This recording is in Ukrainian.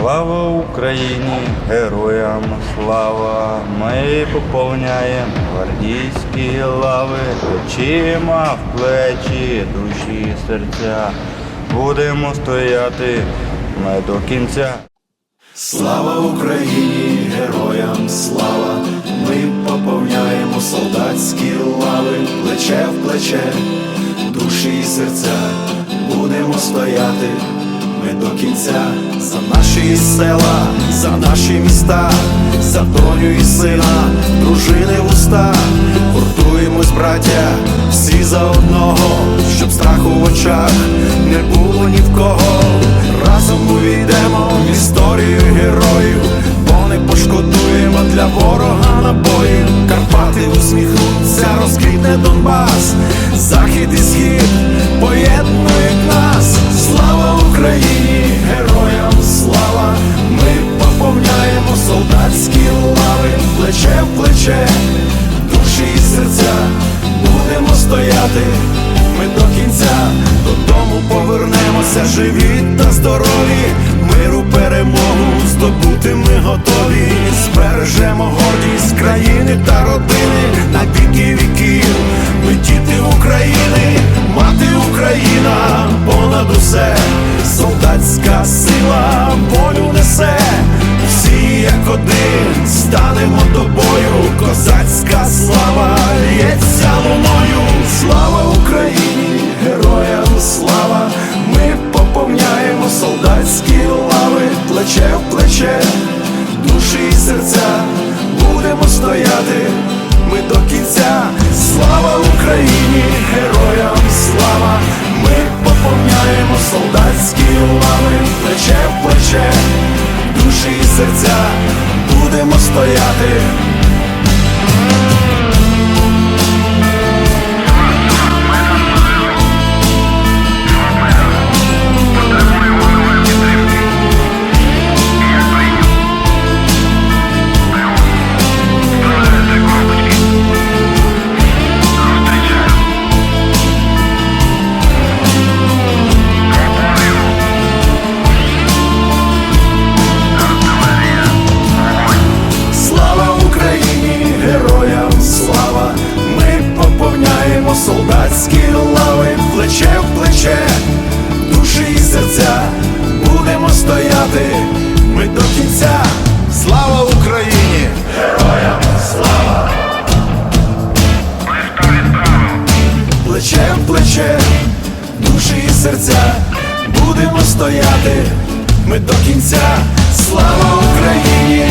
Слава Україні, героям слава! Ми поповняємо гвардійські лави, плечима в плечі, душі, серця. Будемо стояти ми до кінця. Слава Україні, героям слава! Ми поповняємо солдатські лави, плече в плече, душі і серця, будемо стояти ми до кінця за наші села, за наші міста, за доню і сина, дружини уста, гуртуємось, браття, всі за одного, щоб страху в очах не було ні в кого. Разом увійдемо в історію героїв, бо не пошкодуємо для ворога набоїв. Карпати усміхнуться, розквітне Донбас, захід і схід готові. Збережемо гордість країни та родини на віки віків. Ми діти України, мати Україна, понад усе, солдатська сила волю несе. Всі як один станемо до бою, козацька слава лється луною. Слава Україні, героям слава! Ми поповняємо солдатські лави, плече стояти ми до кінця. Слава Україні, героям слава! Ми поповняємо солдатські лави, плече в плече, душі і серця, будемо стояти. Серця, будемо стояти ми до кінця. Слава Україні!